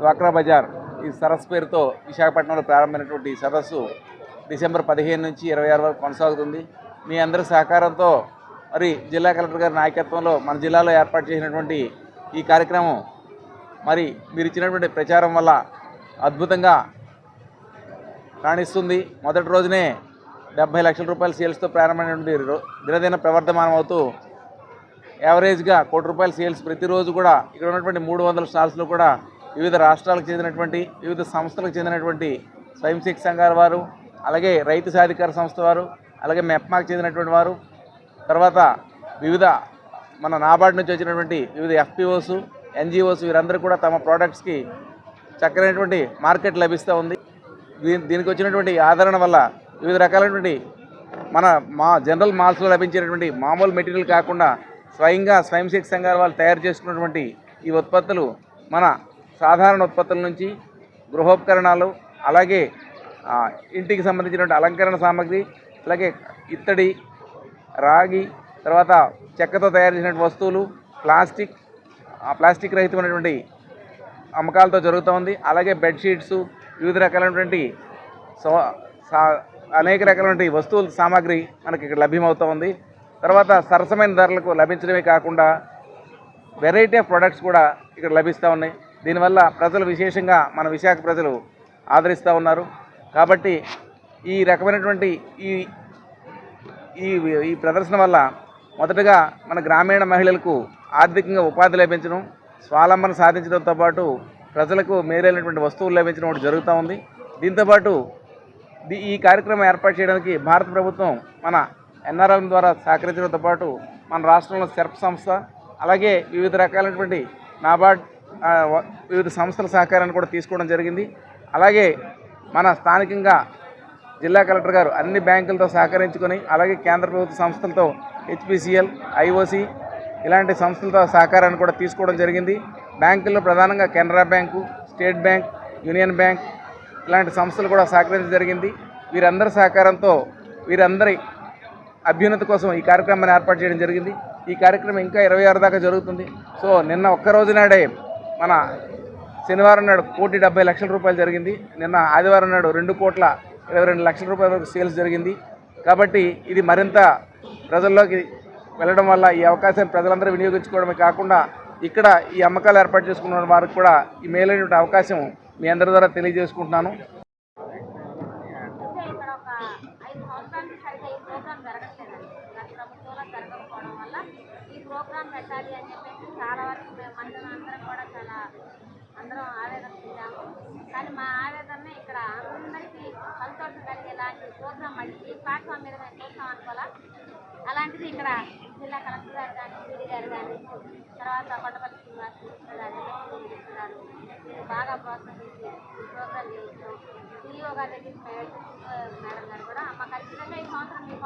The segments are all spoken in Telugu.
డ్వాక్రా బజార్ ఈ సరస్సు పేరుతో విశాఖపట్నంలో ప్రారంభమైనటువంటి ఈ సరస్సు డిసెంబర్ పదిహేను నుంచి ఇరవై ఆరు వరకు కొనసాగుతుంది. మీ అందరి సహకారంతో మరి జిల్లా కలెక్టర్ గారి నాయకత్వంలో మన జిల్లాలో ఏర్పాటు చేసినటువంటి ఈ కార్యక్రమం మరి మీరు ఇచ్చినటువంటి ప్రచారం వల్ల అద్భుతంగా రాణిస్తుంది. మొదటి రోజునే డెబ్బై లక్షల రూపాయల సేల్స్తో ప్రారంభమైనటువంటి దినదిన ప్రవర్ధమానం అవుతూ యావరేజ్గా కోటి రూపాయల సేల్స్ ప్రతిరోజు కూడా ఇక్కడ ఉన్నటువంటి మూడు వందల స్టాల్స్లో కూడా వివిధ రాష్ట్రాలకు చెందినటువంటి వివిధ సంస్థలకు చెందినటువంటి స్వయం శక్తి సంఘాల వారు అలాగే రైతు సాధికార సంస్థ వారు అలాగే మెప్మాకు చెందినటువంటి వారు తర్వాత వివిధ మన నాబార్డు నుంచి వచ్చినటువంటి వివిధ ఎఫ్పిఓస్ ఎన్జిఓస్ వీరందరూ కూడా తమ ప్రోడక్ట్స్కి చక్కనైనటువంటి మార్కెట్ లభిస్తూ ఉంది. దీ- దీనికి వచ్చినటువంటి ఆదరణ వల్ల వివిధ రకాలైనటువంటి మన మా జనరల్ మాల్స్లో లభించేటటువంటి మామూలు మెటీరియల్ కాకుండా స్వయంగా స్వయం శక్తి సంఘాల వాళ్ళు తయారు చేసుకున్నటువంటి ఈ ఉత్పత్తులు మన సాధారణ ఉత్పత్తుల నుంచి గృహోపకరణాలు అలాగే ఇంటికి సంబంధించినటువంటి అలంకరణ సామాగ్రి అలాగే ఇత్తడి రాగి తర్వాత చెక్కతో తయారు చేసిన వస్తువులు ప్లాస్టిక్ ఆ ప్లాస్టిక్ రహితమైనటువంటి అమ్మకాలతో జరుగుతూ ఉంది. అలాగే బెడ్షీట్స్ వివిధ రకాలైనటువంటి సో సా- అనేక రకాలైనటువంటి వస్తువుల సామాగ్రి మనకి ఇక్కడ లభ్యమవుతూ ఉంది. తర్వాత సరసమైన ధరలకు లభించడమే కాకుండా వెరైటీ ఆఫ్ ప్రొడక్ట్స్ కూడా ఇక్కడ లభిస్తూ ఉన్నాయి. దీనివల్ల ప్రజలు విశేషంగా మన విశాఖ ప్రజలు ఆదరిస్తూ ఉన్నారు. కాబట్టి ఈ రకమైనటువంటి ఈ ఈ ఈ ప్రదర్శన వల్ల మొదటగా మన గ్రామీణ మహిళలకు ఆర్థికంగా ఉపాధి లభించడం స్వావలంబన సాధించడంతో పాటు ప్రజలకు మేలైనటువంటి వస్తువులు లభించడం ఒకటి జరుగుతూ ఉంది. దీంతోపాటు ఈ కార్యక్రమం ఏర్పాటు చేయడానికి భారత ప్రభుత్వం మన ఎన్ఆర్ఎం ద్వారా సహకరించడంతో పాటు మన రాష్ట్రంలో సెర్ప్ సంస్థ అలాగే వివిధ రకాలైనటువంటి నాబార్డ్ వివిధ సంస్థల సహకారాన్ని కూడా తీసుకోవడం జరిగింది. అలాగే మన స్థానికంగా జిల్లా కలెక్టర్ గారు అన్ని బ్యాంకులతో సహకరించుకొని అలాగే కేంద్ర ప్రభుత్వ సంస్థలతో హెచ్పిసిఎల్ ఐఓసి ఇలాంటి సంస్థలతో సహకారాన్ని కూడా తీసుకోవడం జరిగింది. బ్యాంకుల్లో ప్రధానంగా Canara bank state bank union bank ఇలాంటి సంస్థలు కూడా సహకరించడం జరిగింది. వీరందరి సహకారంతో వీరందరి అభ్యున్నతి కోసం ఈ కార్యక్రమాన్ని ఏర్పాటు చేయడం జరిగింది. ఈ కార్యక్రమం ఇంకా ఇరవై ఆరు దాకా జరుగుతుంది. సో నిన్న ఒక్క రోజు నాడే మన శనివారం నాడు కోటి డెబ్బై లక్షల రూపాయలు జరిగింది. నిన్న ఆదివారం నాడు రెండు కోట్ల ఇరవై రెండు లక్షల రూపాయల వరకు సేల్స్ జరిగింది. కాబట్టి ఇది మరింత ప్రజల్లోకి వెళ్ళడం వల్ల ఈ అవకాశాన్ని ప్రజలందరూ వినియోగించుకోవడమే కాకుండా ఇక్కడ ఈ అమ్మకాలు ఏర్పాటు చేసుకున్న వారికి కూడా ఈ మేలైనటువంటి అవకాశం మీ అందరి ద్వారా తెలియజేసుకుంటున్నాను. ప్రోగ్రాం ప్రోగ్రామ్ పెట్టాలి అని చెప్పేసి చాలా వరకు మేము మహిళలు అందరం కూడా చాలా అందరం ఆవేదన చెందాము కానీ మా ఆవేదన ఇక్కడ అందరికీ సంతోషం కలిగేలాంటి ప్రోగ్రామ్ మళ్ళీ ఈ ప్లాట్ఫామ్ మీద మేము చూస్తాం అనుకోవాలా? అలాంటిది ఇక్కడ జిల్లా కలెక్టర్ గారు కానీ సిడి గారు కానీ తర్వాత కొండపల్లి శ్రీనివాస్ మినిస్టర్ గారు గారు బాగా ప్రోత్సహించి ఈ ప్రోగ్రామ్ చేయించాం సిఇఓ గారి దగ్గర మేడం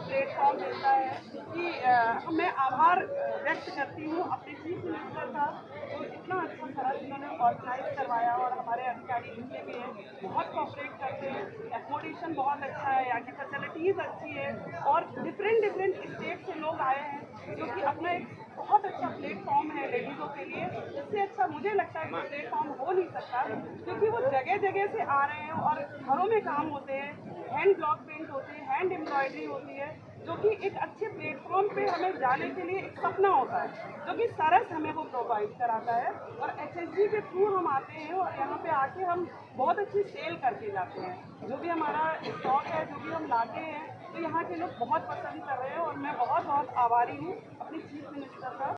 प्लेटफॉर्म मिलता है कि मैं आभार व्यक्त करती हूँ अपने चीफ मिनिस्टर का, जो इतना अच्छा तरह इन्होंने ऑर्गेनाइज करवाया और हमारे अधिकारी जितने भी हैं, बहुत कॉपरेट करते हैं। एकोमोडेशन बहुत अच्छा है, यहाँ की फैसिलिटीज़ अच्छी है और डिफरेंट डिफरेंट स्टेट से लोग आए हैं, जो कि अपना एक बहुत अच्छा प्लेटफॉर्म है लेडीज़ों के लिए। इससे अच्छा मुझे लगता है कि प्लेटफॉर्म हो नहीं सकता, क्योंकि वो जगह जगह से आ रहे हैं और घरों में काम होते हैं। हैंड ब्लॉक पेंट होते हैं हैंड एम्ब्रॉयडरी होती है, जो कि एक अच्छे प्लेटफॉर्म पे हमें जाने के लिए एक सपना होता है, जो कि सरस हमें वो प्रोवाइड कराता है और एचएसजी के थ्रू हम आते हैं और यहाँ पे आके हम बहुत अच्छी सेल करके जाते हैं। जो भी हमारा स्टॉक है, जो भी हम लाते हैं तो यहाँ के लोग बहुत पसंद कर रहे हैं और मैं बहुत बहुत आभारी हूँ अपने चीफ मिनिस्टर का।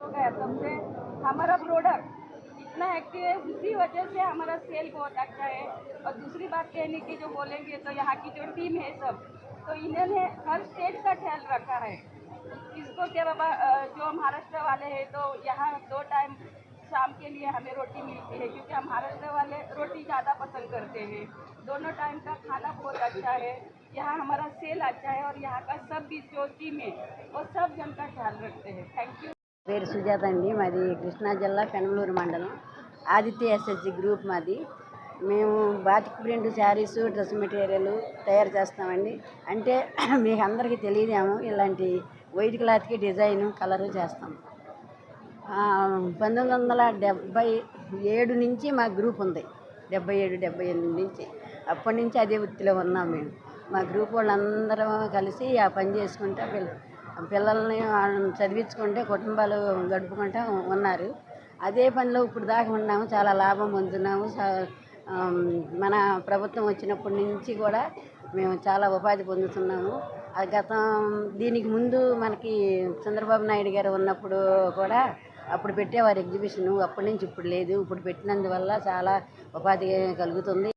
से हमारा प्रोडक्ट इतना एक्टिव है उसी वजह से हमारा सेल बहुत अच्छा है और दूसरी बात कहने की जो बोलेंगे तो यहाँ की जो टीम है सब तो इन्होंने हर स्टेट का ख्याल रखा है इसको क्या बाबा अ, जो महाराष्ट्र वाले हैं तो यहाँ दो टाइम शाम के लिए हमें रोटी मिलती है क्योंकि हम महाराष्ट्र वाले रोटी ज़्यादा पसंद करते हैं दोनों टाइम का खाना बहुत अच्छा है यहाँ हमारा सेल अच्छा है और यहाँ का सब भी जो टीम है वो सब जन का ख्याल रखते हैं थैंक यू పేరు సుజాత అండి మాది కృష్ణా జిల్లా పెనమలూరు మండలం ఆదిత్య ఎస్ఎస్జి గ్రూప్ మాది. మేము batik print sarees dress material తయారు చేస్తామండి. అంటే మీకు అందరికీ తెలియదేమో ఇలాంటి వైట్ క్లాత్కి డిజైన్ కలరు చేస్తాం. పంతొమ్మిది వందల డెబ్భై ఏడు నుంచి మా గ్రూప్ ఉంది. డెబ్బై ఏడు డెబ్బై ఎనిమిది నుంచి. అప్పటి నుంచి అదే వృత్తిలో ఉన్నాం మేము. మా గ్రూప్ వాళ్ళందరం కలిసి ఆ పని చేసుకుంటా పిల్ల పిల్లల్ని చదివించుకుంటే కుటుంబాలు గడుపుకుంటా ఉన్నారు. అదే పనిలో ఇప్పుడు దాకా ఉన్నాము చాలా లాభం పొందుతున్నాము. స- మన ప్రభుత్వం వచ్చినప్పటి నుంచి కూడా మేము చాలా ఉపాధి పొందుతున్నాము. గతం దీనికి ముందు మనకి చంద్రబాబు నాయుడు గారు ఉన్నప్పుడు కూడా అప్పుడు పెట్టేవారు ఎగ్జిబిషన్ అప్పటి నుంచి ఇప్పుడు లేదు. ఇప్పుడు పెట్టినందువల్ల చాలా ఉపాధి కలుగుతుంది.